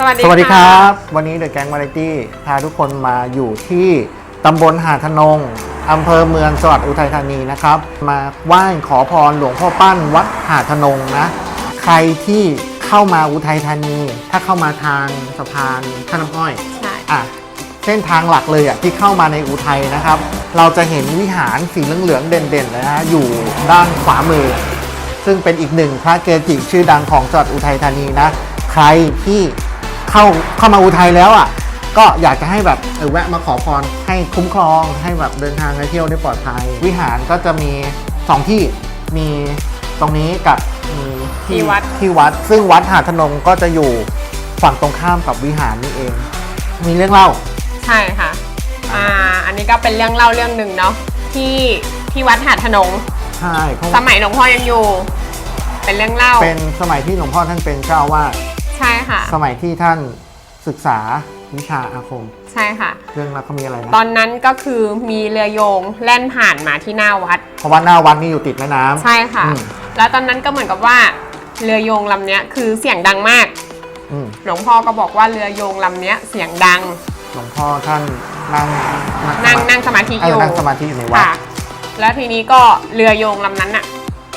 สวัสดีสวัสดีครัะบวันนี้เดอะแก๊งวาไรตี้พาทุกคนมาอยู่ที่ตำบลหาดทนงอำเภอเมืองจังหวัดอุทัยธานีนะครับ มาไหว้ขอพรหลวงพ่อปั้นวัดหาดทนงนะ ใครที่เข้ามาอุทัยธานี ถ้าเข้ามาทางสะพานท่าน้ำอ้อยใช่อะเส้นทางหลักเลยอะที่เข้ามาในอุทัยนะครับ เราจะเห็นวิหารสีเหลืองๆเด่นๆเลยนะอยู่ด้านขวามือ ซึ่งเป็นอีกหนึ่งพระเกจิชื่อดังของจังหวัดอุทัยธานีนะ ใครที่ เข้าเข้ามาอุทัยแล้วอะก็อยากจะให้แบบเออแวะมาขอพรให้คุ้มครองให้แบบเดินทางไปเที่ยวได้ปลอดภัย วิหารก็จะมีสองที่มีตรงนี้กับมีที่วัดที่วัด ซึ่งวัดหาดทนงก็จะอยู่ฝั่งตรงข้ามกับวิหารนี่เอง มีเรื่องเล่าใช่ค่ะอ่าอันนี้ก็เป็นเรื่องเล่าเรื่องหนึ่งเนาะที่ที่วัดหาดทนงใช่เพราะสมัยหลวงพ่อยังอยู่ เป็นเรื่องเล่าเป็นสมัยที่หลวงพ่อท่านเป็นเจ้าอาวาส ใช่ค่ะ สมัยที่ท่านศึกษาวิชาอาคม ใช่ค่ะ เรื่องราวเขามีอะไรนะตอนนั้นก็คือมีเรือโยงแล่นผ่านมาที่หน้าวัด เพราะว่าหน้าวัดนี่อยู่ติดแม่น้ำ ใช่ค่ะ อืม แล้วตอนนั้นก็เหมือนกับว่าเรือโยงลำเนี้ยคือเสียงดังมาก อืมหลวงพ่อก็บอกว่าเรือโยงลำเนี้ยเสียงดัง หลวงพ่อท่านนั่งนั่งนั่งสมาธิเอออยู่ นั่งสมาธิอยู่ในวัดค่ะ แล้วทีนี้ก็เรือโยงลำนั้นน่ะ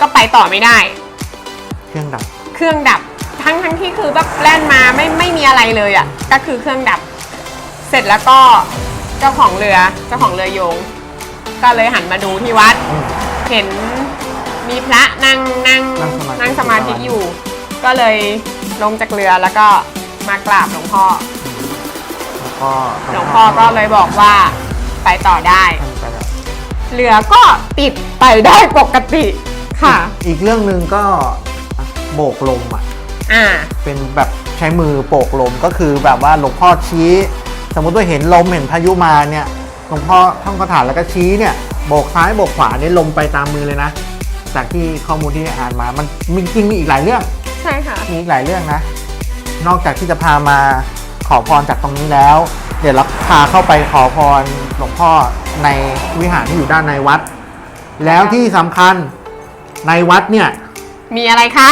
ก็ไปต่อไม่ได้ เครื่องดับ เครื่องดับ ทั้งทั้งที่คือแบบแล่นมาไม่ไม่มีอะไรเลยอะ่ะ ก็คือเครื่องดับ เสร็จแล้วก็เจ้าของเรือเจ้าของเรือโยง ก็เลยหันมาดูที่วัด อืม เห็นมีพระนั่งนั่งนั่งสมาธินั่งสมาธิอยู่ ก็เลยลงจากเรือแล้วก็มากราบหลวงพ่อ แล้วก็หลวงพ่อก็เลยบอกว่าไปต่อได้ท่านไปแล้วเรือก็ติดไปได้ปกติค่ะ อีกเรื่องหนึ่งก็โบกลมอะ อ่า เป็นแบบใช้มือโบกลมก็คือแบบว่าหลวงพ่อชี้ สมมติว่าเห็นลมเห็นพายุมาเนี่ยหลวงพ่อท่องคาถาแล้วก็ชี้เนี่ยโบกซ้ายโบกขวาเนี่ยลมไปตามมือเลยนะ จากที่ข้อมูลที่อ่านมามันมีจริงมีอีกหลายเรื่อง ใช่ค่ะ มีอีกหลายเรื่องนะ นอกจากที่จะพามาขอพรจากตรงนี้แล้ว เดี๋ยวเราพาเข้าไปขอพรหลวงพ่อในวิหารที่อยู่ด้านในวัด แล้วที่สำคัญในวัดเนี่ย มีอะไรคะ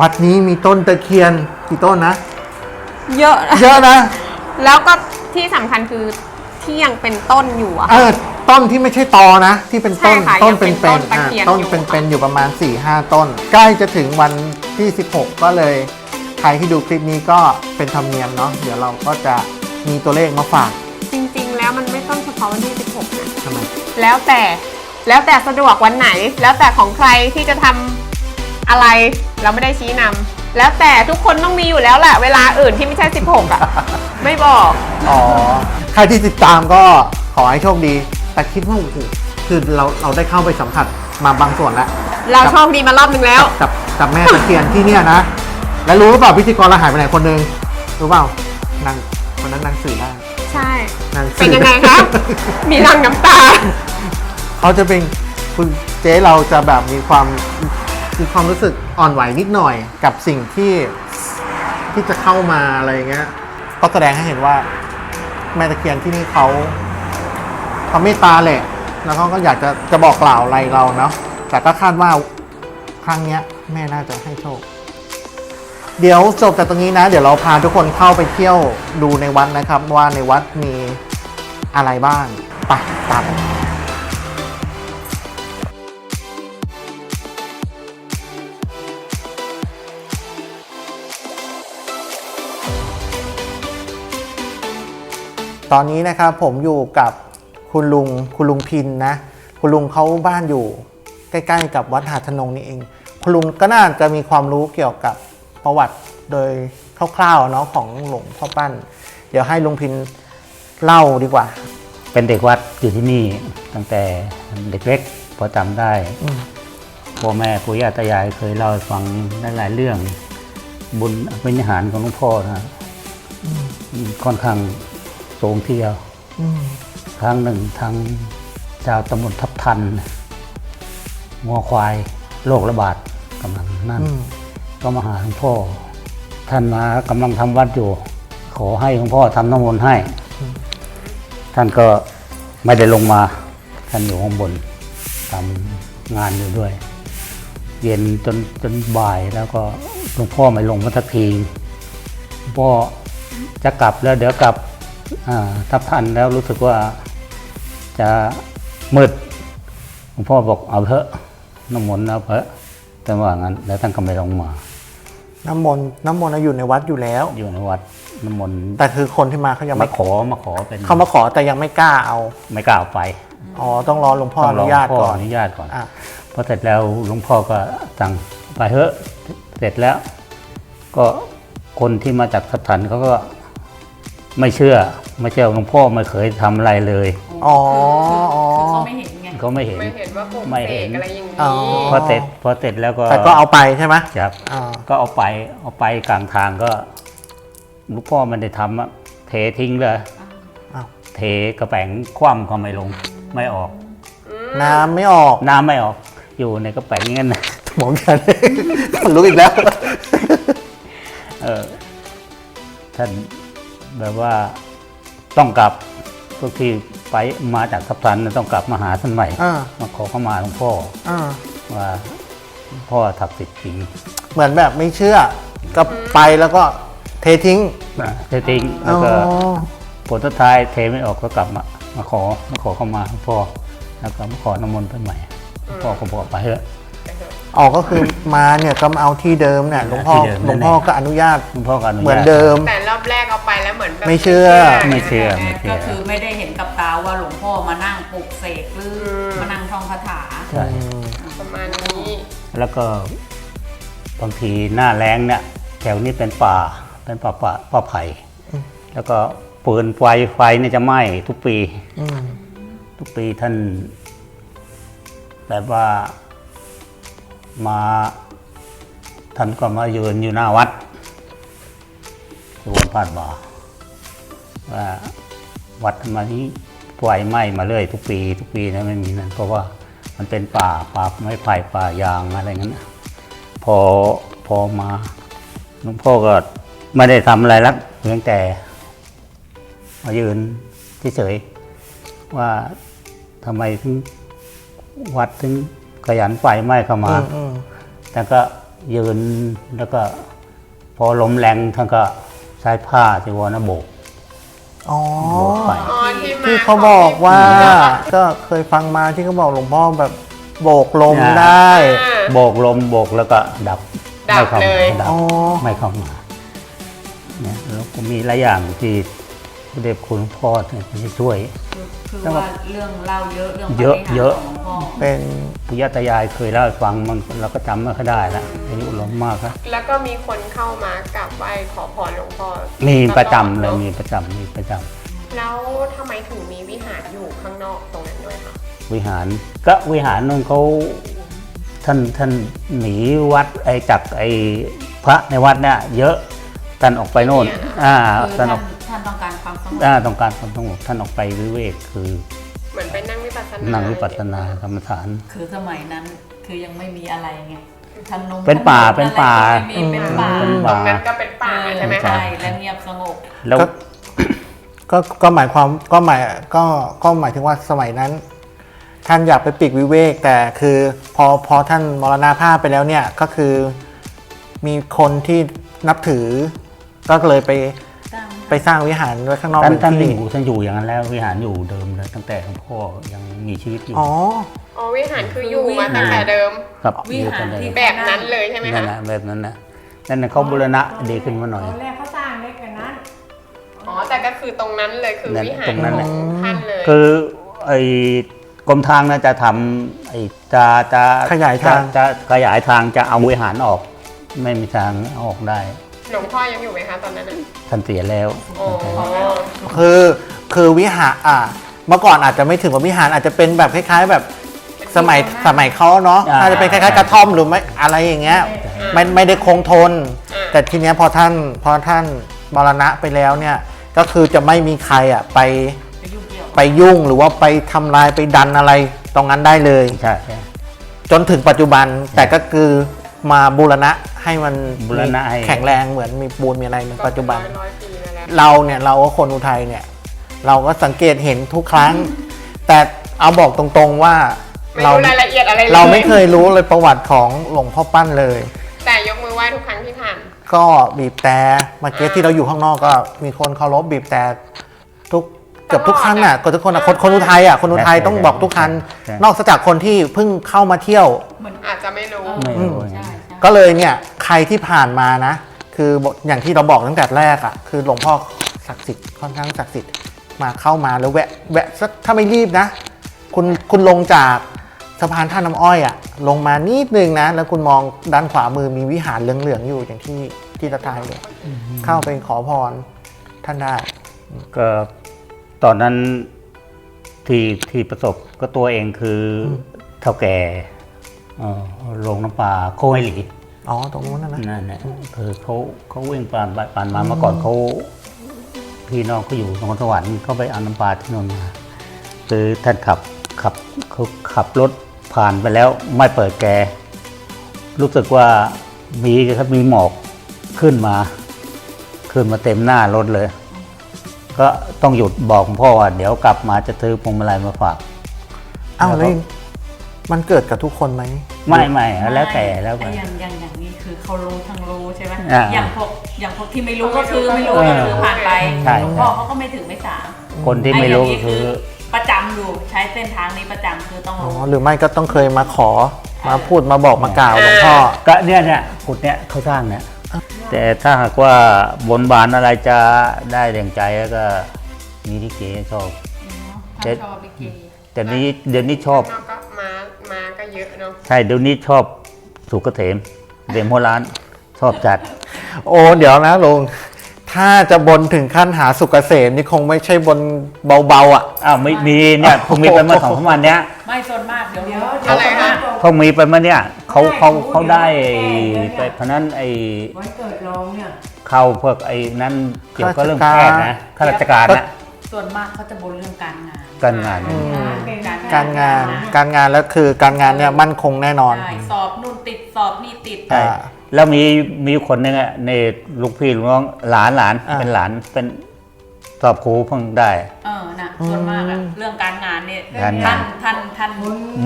วัดนี้มีต้นตะเคียนกี่ต้นนะ เยอะเยอะนะ แล้วก็ที่สำคัญคือที่ยังเป็นต้นอยู่อะ เออต้นที่ไม่ใช่ตอนะ ที่เป็นต้นใช่ค่ะต้นยังเป็เป็นนเป็นต้นตะเคียนต้นอยู่ เป็นเป็นอยู่ประมาณ 4-5หต้น ใกล้จะถึงวันที่ 16 ก็เลย ใครที่ดูคลิปนี้ก็เป็นธรรมเนียมเนาะเดี๋ยวเราก็จะมีตัวเลขมาฝากจริงๆ แล้วมันไม่ต้องเฉพาะวันที่ 16นะทำไม แล้วแต่แล้วแต่สะดวกวันไหน แล้วแต่ของใครที่จะทำ อะไรเราไม่ได้ชี้นำแล้วแต่ทุกคนต้องมีอยู่แล้วแหละเวลาอื่นที่ไม่ใช่ 16อะไม่บอก อ๋อ ใครที่ติดตามก็ขอให้โชคดี แต่คิดว่าโอ้โหคือเราเราได้เข้าไปสัมผัสมาบางส่วนแล้วเราโชคดีมารอบนึงแล้ว กับกับแม่ตะเคียนที่เนี่ยนะ แล้วรู้หรือเปล่าพิธีกรเราหายไปไหนคนนึงรู้เปล่านางคนนั้นนางสื่อได้ใช่ นางเป็สื่นอยังไงคะ มีรังน้ำตา เขาจะเป็นคุณเจ๊เราจะแบบมีความ มีความรู้สึกอ่อนไหวนิดหน่อยกับสิ่งที่ที่จะเข้ามาอะไรเงี้ยก็แสดงให้เห็นว่าแม่ตะเคียนที่นี่เขาเขาเมตตาแหละ แล้วเขาก็อยากจะจะบอกกล่าวอะไรเราเนาะแต่ก็คาดว่าครั้งเนี้ย แม่น่าจะให้โชค เดี๋ยวจบจากตรงนี้นะ เดี๋ยวเราพาทุกคนเข้าไปเที่ยวดูในวัดนะครับ ว่าในวัดมีอะไรบ้างไปตาม ตอนนี้นะครับผมอยู่กับคุณลุงคุณลุงพินนะ คุณลุงเขาบ้านอยู่ ใกล้ๆ กับวัดหาดทนงนี่เอง คุณลุงก็น่าจะมีความรู้เกี่ยวกับประวัติโดยคร่าวๆเนาะของหลวงพ่อปั้น เดี๋ยวให้ลุงพินเล่าดีกว่า เป็นเด็กวัดอยู่ที่นี่ตั้งแต่เด็กเล็กพอจำได้อืมพ่อแม่ปู่ย่าตายายเคยเล่าให้ฟังหลายๆเรื่อง บุญเป็นอาหารของหลวงพ่อนะค่อนข้าง สูงทีเดียวอืมครั้งหนึ่งทางเจ้าตำบลทับทันงัวควายโรคระบาดกำลังนั่นอืมก็มาหาหลวงพ่อ ท่านมากำลังทำวัดอยู่ ขอให้หลวงพ่อทำน้ำมนต์ให้ ท่านก็ไม่ได้ลงมา ท่านอยู่ข้างบนทำงานอยู่ด้วย เย็นจนจนบ่ายแล้วก็หลวงพ่อไม่ลงมาสักทีไปพ่อจะกลับแล้วเดี๋ยวกลับ อ่าทับทันแล้วรู้สึกว่าจะมืดหลวงพ่อบอกเอาเถอะน้ำมนต์เอาเถอะแต่ว่างั้นแล้วท่านก็ไม่ลงมาน้ำมนต์น้ำมนต์น่ะอยู่ในวัดอยู่แล้ว อยู่ในวัดน้ำมนต์แต่คือคนที่มาเขายังมาไม่ขอมาขอเป็นเขามาขอแต่ยังไม่กล้าเอา ไม่กล้าเอาไปอ๋อต้องรอหลวงพ่ออต้งรนุญาตพ่ก่อนอนุญาตก่อนอะพอเสร็จแล้วหลวงพ่อก็สั่งไปเถอะเสร็จแล้ว ก็คนที่มาจากสถันเขาก็ ไม่เชื่อไม่เชื่อหลวงพ่อไม่เคยทำอะไรเลยอ๋อคืออ๋อ คือเขาไม่เห็นไงเขาไม่เห็น ไม่เห็นว่าปลุกไม่เสเห็กนอะไรอย่างอ๋อนี้พอเสร็จพอเสร็จแล้วก็แต่ก็เอาไปใช่ไหมครับ อ่าก็เอาไปเอาไปกลางทางก็หลูกพ่อมันได้ทำอะเททิ้งเลยอ้าวเทกระแป๋งคว่ำก็ไม่ลงไม่ออก น้ำไม่ออกน้ำไม่ออกอยู่ในกระแป๋งงั้นนะหมองกันรู้อีกแล้ว เออท่าน แบบว่าต้องกลับพวกที่ไปมาจากทับทันน่ะต้องกลับมาหาท่านใหม่ อ่ามาขอเข้ามาหลวงพ่ออ่าว่าหลวงพ่อถักดิ์สิทธิ์จริงเหมือนแบบไม่เชื่อ ก็ไปแล้วก็เททิ้งนะเททิ้งแล้วก็ อ๋อผลสุดท้ายเทไม่ออกก็กลับมามาขอมาขอเข้ามาหลวงพ่อแล้วก็มาขอน้ำมนต์ท่านใหม่หลวงพ่อก็บอกไปเถอะ ออกก็คือมาเนี่ยก็มาเอาที่เดิมเนี่ยหลวงพ่อที่เดิมหลวงพ่อก็อนุญาตหลวงพ่อก็อนุญาตเหมือนเดิม แต่รอบแรกเอาไปแล้วเหมือนแบบไม่เชื่อ ไม่เชื่อ ไม่เชื่ก็อคือไม่ได้เห็นกับตาว่าหลวงพ่อมานั่งปลุกเสกหรือมานั่งท่องคาถา ใช่ประมาณนี้แล้วก็บางทีหน้าแรงเนี่ยแถวนี้เป็นป่าเป็นป่าป่าป่าไผ่แล้วก็ปืนไฟไฟเนี่ยจะไหม้ทุกปี อืมทุกปีท่านแบบว่า มาท่านก็มายืนอยู่หน้าวัดที่วัดพาดบ่าว่าวัดทำไมไฟไหม้มาเลยทุกปี ทุกปีนะไม่มีนั่นเพราะว่ามันเป็นป่าป่าไม้ไผ่ป่ายางอะไรงั้นพอพอมาหลวงพ่อก็ไม่ได้ทำอะไรลักเพียงแต่ มายืนเฉยๆว่าทำไมถึงวัดถึง ขยันไฟไหม้เข้ามาอืมอืมท่านก็ยืนแล้วก็ พอลมแรงท่านก็ใช้ผ้าจีวรนะโบกอ๋อ โบกไป อ๋อที่มาที่เขาบอกว่า ก็เคยฟังมาที่เขาบอกหลวงพ่อแบบโบกลมอ่าได้ อ่า โบกลมโบกแล้วก็ดับดับไม่เข้าเลยดับอ๋อ ไม่เข้ามาเนี่ยแล้วก็มีหลายอย่างที่พระ เดชคุณหลวงพ่อเนี่ยที่ช่วย คือว่าเรื่องเล่าเยอะเรื่องเยอะปาฏิหาริเยอะของหลวงพ่อเป็นปุยาตายายเคยเล่าให้ฟังมันเราก็จำไม่ค่อยได้ละอายุล้มมากครับแล้วก็มีคนเข้ามากราบไหว้ขอพรหลวงพ่อมีตอดประจำเลยนอะมีประจำมีประจำแล้วทำไมถึงมีวิหารอยู่ข้างนอกตรงนั้นด้วยคะวิหารก็วิหารนั่นเขาท่านท่านหนีวัดไอ้จากไอ้พระในวัดเนี่ยเยอะท่านออกไปโน่นอ่าคือท่าท่านนออก ความสงบอ่าต้องการความสงบท่านออกไปวิเวกคือเหมือนไปนั่งวิปัสสนานั่งวิปัสสนากรรมฐาน คือสมัยนั้นคือยังไม่มีอะไรไงถนนเป็นป่าถเป็นป่า อะไรก็ไม่มีเป็นป่าเป็นตป่า รงนั้นก็เป็นป่าใช่ไหมคะ ใช่และเงียบสงบ แล้วก็ก็ก็หมายความก็หมายก็ก็หมายถึงว่าสมัยนั้น ท่านอยากไปปีกวิเวก แต่คือพอพอท่านมรณาภาพไปแล้วเนี่ยก็คือมีคนที่นับถือ ก็เลยไป ไปสร้างวิหารไว้ข้างนอกท่านเป็นท่านอที่ยู่ท่านอยู่อย่างนั้นแล้ววิหารอยู่เดิมเลยตั้งแต่หลวงพ่อยังมีชีวิตอยู่อ๋ออ๋อวิหารคืออยู่มาตั้งแต่เดิมครับวิอยู่หารกันเลยที่แบบนั้นเลยใช่ไหมนั่นคะนะแบบนั้นนะนั่นนะเขาบูรณะดีขึ้นมาหน่อยตอนแรกเขาสร้างเล็กกว่านั้นอ๋อแต่ก็คือตรงนั้นเลยคือนั่นวิหารตรงนั้นขแหอละงท่านเลยคือไอ้กรมทางนะจะทำไอ้จะจะขยายทางจะจะขยายทางจะเอาวิหารออก ไม่มีทางเอาออกได้ หลวงพ่อยังอยู่ไหมคะตอนนั้นน่ะท่านเสียแล้วอ๋อคือคือวิหารอะเมื่อก่อนอาจจะไม่ถึงว่าวิหารอาจจะเป็นแบบคล้าย ๆ แบบสมัยสมัยเขาเนาะอ่า อาจจะเป็นคล้ายๆกระท่อมหรือไม่อะไรอย่างเงี้ยไม่ไม่ได้คงทน แต่ทีเนี้ยพอท่านพอท่านมรณะไปแล้วเนี่ยก็คือจะไม่มีใครอะไปไปยุ่งเกี่ยวไปยุ่งหรือว่าไปทำลายไปดันอะไรตรงนั้นได้เลย ใช่ใช่จนถึงปัจจุบันแต่ก็คือ มาบูรณะให้มันบูรณะให้ แข็งแรงเหมือนมีปูนมีอะไรเหมือนปัจจุบัน ร้อยร้อยปีมาแล้วเราเนี่ยเราก็คนอุทัยเนี่ย เราก็สังเกตเห็นทุกครั้ง แต่เอาบอกตรงๆว่าไม่เรารู้รายละเอียดอะไรเลยเราไม่เคยรู้เลยประวัติของหลวงพ่อปั้นเลย แต่ยกมือไหว้ทุกครั้งที่ผ่าน ก็บีบแต่เมื่อกี้ที่เราอยู่ข้างนอกก็มีคนเคารพบีบแต่ทุก เกือบทุกคันอะเกือบทุกคนอะคนคนอุทัยอะคนอุทัยต้องบอกทุกคัน ใช่ นอกจากคนที่เพิ่งเข้ามาเที่ยวเหมือนอาจจะไม่รู้ ไม่อืมรู้ใช่ไงใช่ก็เลยเนี่ยใครที่ผ่านมานะ คืออย่างที่เราบอกตั้งแต่แรกอะ่ะ คือหลวงพ่อศักดิ์สิทธิ์ค่อนข้างศักดิ์สิทธิ์มาเข้ามาแล้วแวะแวะสักถ้าไม่รีบนะ คุณคุณลงจากสะพานท่าน้ำอ้อยอะ่ะ ลงมานิดนึงนะ แล้วคุณมองด้านขวามือมีวิหารเหลืองๆอยู่อย่างที่ที่ตะทายเลยเข้าไปขอพรท่านได้ ก็ ตอนนั้นที่ที่ประสบก็ตัวเองคืออเท่าแก่เอ่อโรงน้ำปลาโคไฮหลีอ๋อ ตรงนู้นนะนะนั่นแหละคือเขาเขาวิ่งผ่านไปผ่านมาเมื่อก่อนเขาพี่น้องเขาอยู่นครสวรรค์เขาไปเอาน้ำปลาที่นนท์มาคือท่านขับขับเขาขับรถผ่านไปแล้วไม่เปิดแกร์รู้สึกว่ามีครับมีหมอกขึ้นมา ขึ้นมาเต็มหน้ารถเลย ก็ต้องหยุดบอกคุณพ่อว่าเดี๋ยวกลับมาจะซื้อพวงมาลัยมาฝาก อ้าวแล้วก็แล้วมันเกิดกับทุกคนไหม ไม่ไม่แล้วแต่แล้วแต่แต่ อย่างอย่างอย่างนี้คือเขารู้ทั้งรู้ใช่ไหมอ่าอย่างพวกอย่างพวกที่ไม่รู้ก็คือไม่รู้เออก็คือผ่านไปใช่ หลวงพ่อเขาก็ไม่ถึงไม่สามคนที่ไม่รู้ก็คือ ประจำอยู่ใช้เส้นทางนี้ประจำคือต้องอ๋อรู้ หรือไม่ก็ต้องเคยมาขอมาพูดมาบอกมากล่าวหลวงพ่อ ก็เนี่ยเนี่ยกุดเนี่ยเขาสร้างเนี่ย แต่ถ้าหากว่าบนบานอะไรจะได้แรงใจแล้วก็มีที่เก๋ชอบเจ็ดชอบลิเกแต่นี้เดี๋ยวนี้ชอบนอกก็มามาก็เยอะเนาะใช่เดี๋ยวนี้ชอบสุกเกษมเดมโฮร้านชอบจัด โอ้เดี๋ยวนะลุง ถ้าจะบนถึงขั้นหาสุกเกษมนี่คงไม่ใช่บนเบาๆอะ อ้าวไม่มีเนี่ยเพิ่งมีไปเมื่อสองสามวันเนี้ยไม่ส่วนมากเดี๋ยวเดี๋ยวเขาอะไรคะเพิ่งมีไปเมื่อเนี้ยเขาเขาเขาได้ไปเพราะนั้นไอ้วันเกิดน้องเนี่ยเข้าพวกไอ้นั้นเกี่ยวกับเรื่องแพทย์นะข้าราชการนะส่วนมากเขาจะบนเรื่องการงาน การงานการงานการงานแล้วคือการงานเนี่ยมั่นคงแน่นอน ใช่สอบนู่นติดสอบนี่ติดใช่อ่า แล้วมีมีอยู่คนหนึงอะในลูกพี่ลูกน้องหลานหลานอ่า เป็นหลานเป็นสอบครูเพิ่งได้ เออน่ะส่วนมากอะเรื่องการงานเนี่ยการงาท่าน นท่านท่าน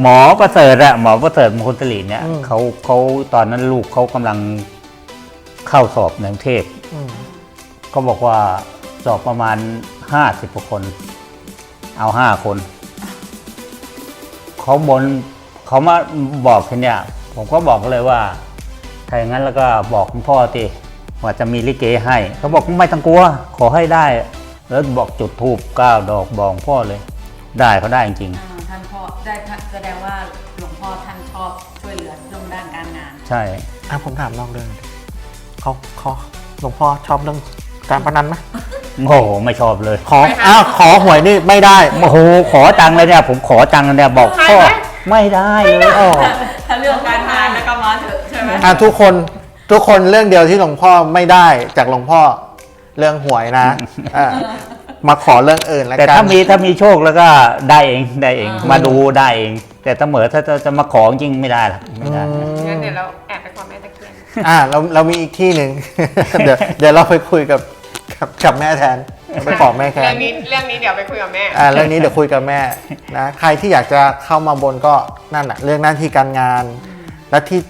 หมอประเสริฐอะหมอประเสริฐมงคลตลีเนี่ยเขาเขาตอนนั้นลูกเขากำลังเข้าสอบในกรุงเทพอืมเขาบอกว่าสอบประมาณห้าสิบกว่าคน เอาห้าคนเขาบนเขามาบอกแค่เนี้ยผมก็บอกเลยว่า ถ้าอย่างนั้นแล้วก็บอกคุณพ่อติว่าจะมีลิเกให้ เขาบอกไม่ต้องกลัว ขอให้ได้ แล้วบอกจุดทูบเก้าดอกบอกพ่อเลย ได้เขาได้จริงอ่าท่านพ่อได้ท่านแสดงว่าหลวงพ่อท่านชอบช่วยเหลือเรื่องด้านการงานๆใช่ อะผมถามนอกเรื่องดิเขาเขาหลวงพ่อชอบเรื่องการพนันไหมโอ้โหไม่ชอบเลย ขออ้าวขอหวยนี่ไม่ได้ โอ้โหขอตังค์เลยเนี่ยผมขอตังค์เนี่ยบอกพ่อไม่ได้เลยอ๋อถ้าเรื่องการงานแล้วก็มาเถอะใช่ ไหมอะทุกคนทุกคนเรื่องเดียวที่หลวงพ่อไม่ได้จากหลวงพ่อเรื่องหวยนะอะมาขอเรื่องอื่นแล้วแต่กันถ้ามีถ้ามีโชคแล้วก็ได้เองได้เอง มาดูได้เอง แต่ถ้าเหมือถ้าจะจะมาขอจริงไม่ได้หรอกไม่ได้ งั้นเดี๋ยวเราแอบไปขอแม่ตะเคียนอ่าเราเรามีอีกที่หนึ่ง เดี๋ยวเดี๋ยวเราไปคุยกับกับกับแม่แทนไปขอแม่แทเรื่อนงนี้เรื่องนี้เดี๋ยวไปคุยกับแม่ อ่าเรื่องนี้เดี๋ยวคุยกับแม่นะใครที่อยากจะเข้ามาบนก็นั่นแหะเรื่องหน้าที่การงาน และที่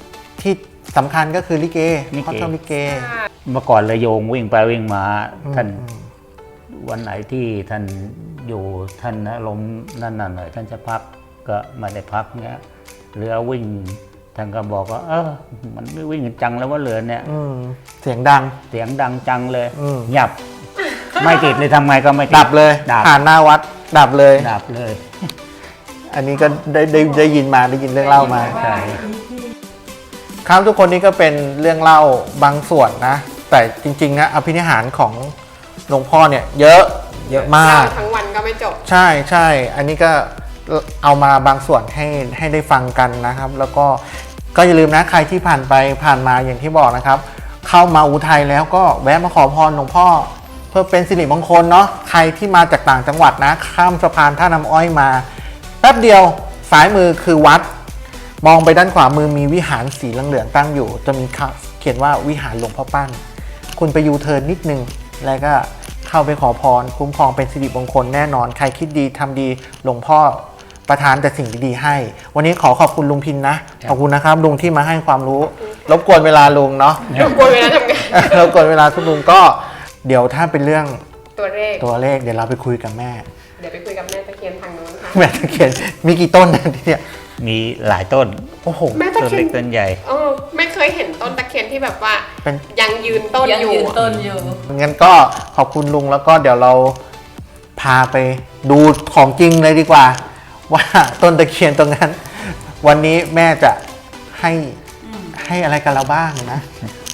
ที่สำคัญก็คือลิเก เขาชอบลิเก เมื่อก่อนเลยโยงวิ่งไปวิ่งมาท่านอืม วันไหนที่ท่านอยู่ท่านอารมณ์นั่นน่ะหน่อย ท่านจะพักก็ไม่ได้พักเงี้ยเรือวิ่งท่านก็บอกว่า เออมันไม่วิ่งจังแล้วว่าเรือเนี่ย อืมเสียงดัง เสียงดังจังเลยอืม หยับ ไม่ติดเลยทำไงก็ไม่ติดับเลยดับผ่านหน้าวัด ดับเลย ดับเลย อันนี้ก็ได้ได้ได้ยินมาได้ยินเรื่องเล่ามา ใช่ ครับทุกคนนี่ก็เป็นเรื่องเล่าบางส่วนนะ แต่จริงๆนะอภินิหารของหลวงพ่อเนี่ยเยอะเยอะมาก เล่ทั้งวันก็ไม่จบ ใช่ใช่อันนี้ก็เอามาบางส่วนให้ให้ได้ฟังกันนะครับ แล้วก็ก็อย่าลืมนะใครที่ผ่านไปผ่านมาอย่างที่บอกนะครับ เข้ามาอุทัยแล้วก็แวะมาขอพรหลวงพ่อ เพื่อเป็นสิริมงคลเนาะใครที่มาจากต่างจังหวัดนะ ข้ามสะพานท่าน้ำอ้อยมา แป๊บเดียวซ้ายมือคือวัด มองไปด้านขวามือมีวิหารสีเหลืองๆตั้งอยู่ จะมีข่าวเขียนว่าวิหารหลวงพ่อปั้น คุณไปยูเทิร์นนิดนึง แล้วก็เข้าไปขอพร คุ้มครองเป็นสิริมงคลแน่นอน ใครคิดดีทำดีหลวงพ่อประทานแต่สิ่งดีๆให้ วันนี้ขอขอบคุณลุงพินนะ ขอบคุณนะครับลุงที่มาให้ความรู้ขอบคุณรบกวนเวลาลุงเนาะ รบกวนเวลาทำงานรบกวนเวลาคุณลุงก็เดี๋ยวถ้าเป็นเรื่องตัวเลข ตัวเลขเดี๋ยวเราไปคุยกับแม่ เดี๋ยวไปคุยกับแม่ตะเคียนทางโน้นค่ะ แม่ตะเคียนมีกี่ต้นนะที่เนี่ย มีหลายต้นโอ้โหแม่ตะต้นเคียเล็นกต้นใหญ่ เออไม่เคยเห็นต้นตะเคียนที่แบบว่าเป็น ยังยืนต้นยังอยู่ยืนต้นอยู่ งั้นก็ขอบคุณลุงแล้วก็เดี๋ยวเราพาไปดูของจริงเลยดีกว่า ว่าต้นตะเคียนตรงนั้น วันนี้แม่จะให้ให้อะไรกับเราบ้างนะ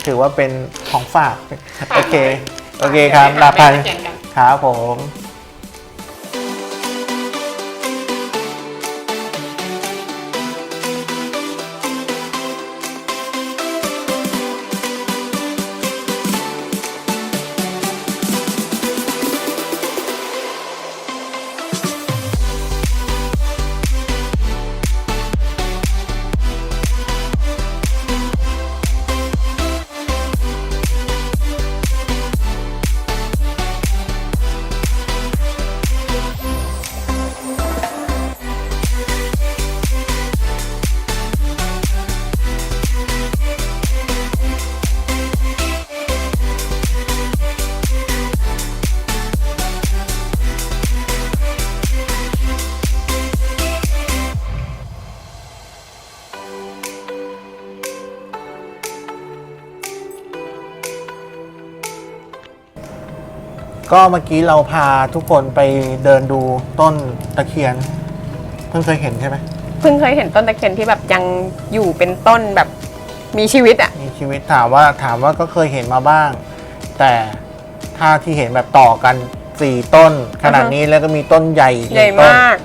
ถือว่าเป็นของฝาก โอเค โอเคครับลาไปแม่ตะเคียนกัน ครับผม ก็เมื่อกี้เราพาทุกคนไปเดินดูต้นตะเคียน เพิ่งเคยเห็นใช่ไหมเพิ่งเคยเห็นต้นตะเคียนที่แบบยังอยู่เป็นต้นแบบมีชีวิตอะ มีชีวิตถามว่าถามว่าก็เคยเห็นมาบ้าง แต่ถ้าที่เห็นแบบต่อกันสี่ต้นขนาดนี้แล้วก็มีต้นใหญ่อีกใหญ่ต้นมาก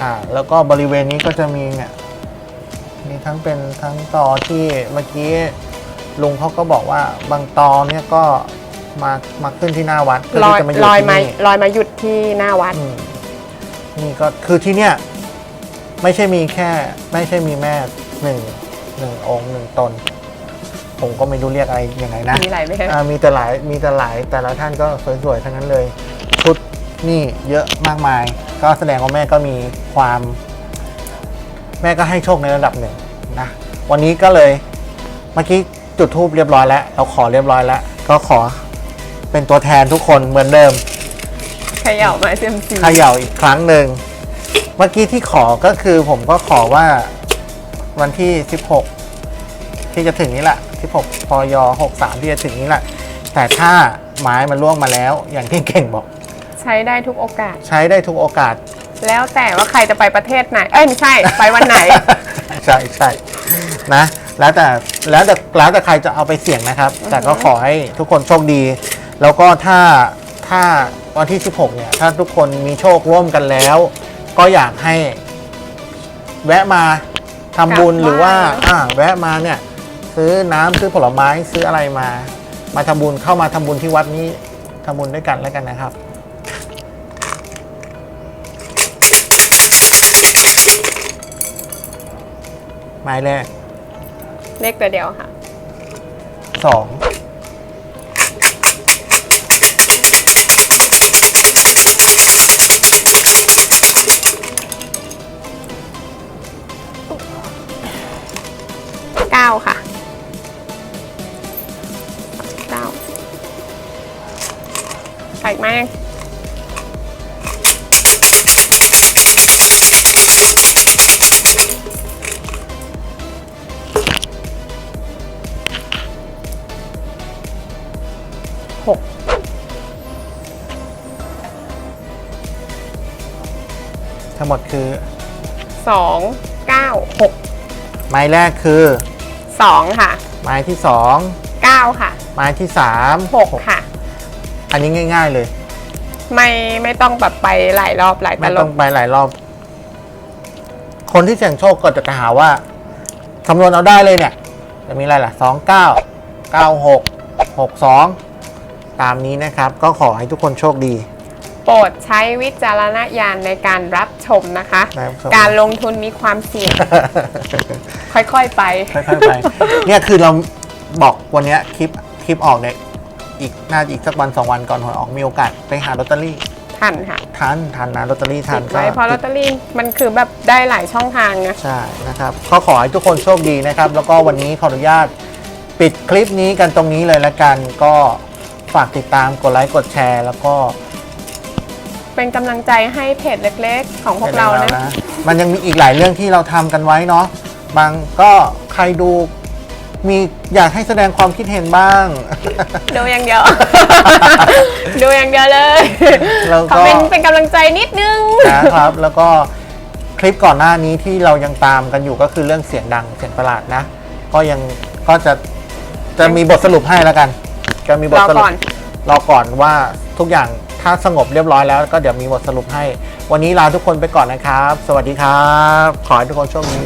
อ่า แล้วก็บริเวณนี้ก็จะมีเนี่ยมีทั้งเป็นทั้งตอที่เมื่อกี้ลุงเขาก็บอกว่าบางตอเนี่ยก็ มามาขึ้นที่หน้าวัดเพื่อลอยที่จะมาอยู่ลอยที่มานี่ลอยมาหยุดที่หน้าวัด อืมนี่ก็คือที่เนี่ยไม่ใช่มีแค่ ไม่ใช่มีแม่หนึ่งหนึ่งองค์หนึ่งตน ผมก็ไม่รู้เรียกอะไรยังไงนะ มีหลายไหมคะ อ่ามีแต่หลายมีแต่หลายแต่ละท่านก็สวยๆ ทั้งนั้นเลย ชุดนี่เยอะมากมาย ก็แสดงว่าแม่ก็มีความ แม่ก็ให้โชคในระดับหนึ่งนะ วันนี้ก็เลยเมื่อกี้จุดทูบเรียบร้อยแล้ว เราขอเรียบร้อยแล้ว ก็ขอ เป็นตัวแทนทุกคนเหมือนเดิมเขย่ามาเซียมซีเขย่าอีกครั้งหนึ่ง เมื่อกี้ที่ขอก็คือผมก็ขอว่าวันที่ 16 ที่จะถึงนี้แหละ 16พย63 ที่จะถึงนี้แหละ แต่ถ้าไม้มันล่วงมาแล้ว อย่างที่เก่งบอก ใช้ได้ทุกโอกาส ใช้ได้ทุกโอกาส แล้วแต่ว่าใครจะไปประเทศไหน เอ้ยไม่ใช่ ไปวันไหน ใช่ใช่นะแล้วแต่แล้วแต่แล้วแต่ใครจะเอาไปเสี่ยงนะครับ แต่ก็ขอให้ทุกคนโชคดี แล้วก็ถ้าถ้าวันที่ 16 เนี่ย ถ้าทุกคนมีโชคร่วมกันแล้ว ก็อยากให้แวะมาทำบุญกราบไหว้ หรือว่าอ่าแวะมาเนี่ย ซื้อน้ำซื้อผลไม้ซื้ออะไรมา มาทำบุญเข้ามาทำบุญที่วัดนี้ทำบุญด้วยกันแล้วกันนะครับไม้แรกเลขตัวเดียวค่ะสอง ใส่อีกไหมหกทั้งหมดคือ สองเก้าหกไม้แรกคือสองค่ะ ไม้ที่สองเก้าค่ะ ไม้ที่สามหกค่ะ อันนี้ง่าย ๆเลย ไม่ไม่ต้องแบบไปหลายรอบหลายตไม่ลต้อบงไปหลายรอบ คนที่เสี่ยงโชคก็จะหาว่าคำนวณเอาได้เลยเนี่ย จะมีอะไรล่ะสองเก้าเก้าหกหกสองตามนี้นะครับ ก็ขอให้ทุกคนโชคดีโปรดใช้วิจารณญาณในการรับชมนะคะรับชมการลงทุนมีความเสี่ยง ค่อยๆไป ค่อยๆไป เนี่ยคือเราบอกวันเนี้ยคลิปคลิปออกเนี่ย อีกน่าจะอีกสักวันสองวันก่อนหวยออกมีโอกาสไปหาลอตเตอรี่ทันค่ะทันทันนะลอตเตอรี่ทัตินดไว้เพราะลอตเตอรี่มันคือแบบได้หลายช่องทางไงใช่นะครับก็ขอให้ทุกคนโชคดีนะครับ แล้วก็วันนี้ขออนุญาตปิดคลิปนี้กันตรงนี้เลยละกัน ก็ฝากติดตามกดไลค์กดแชร์ แล้วก็เป็นกำลังใจให้เพจเล็กๆ ของพวกเรานะ มันยังมีอีกหลายเรื่องที่เราทำกันไว้เนาะบางก็ใครดู มีอยากให้แสดงความคิดเห็นบ้าง ดูอย่างเดียว ดูอย่างเดียวเลยแล้วก็ขอเป็นเป็นกำลังใจนิดนึง นะครับ แล้วก็คลิปก่อนหน้านี้ที่เรายังตามกันอยู่ก็คือเรื่องเสียงดังเสียงประหลาดนะ ก็ยังก็จะจะมีบทสรุปให้แล้วกัน จะมีบทสรุปรอก่อน รอก่อนว่าทุกอย่างถ้าสงบเรียบร้อยแล้วก็เดี๋ยวมีบทสรุปให้ วันนี้ลาทุกคนไปก่อนนะครับ สวัสดีครับ ขอให้ทุกคนโชคดี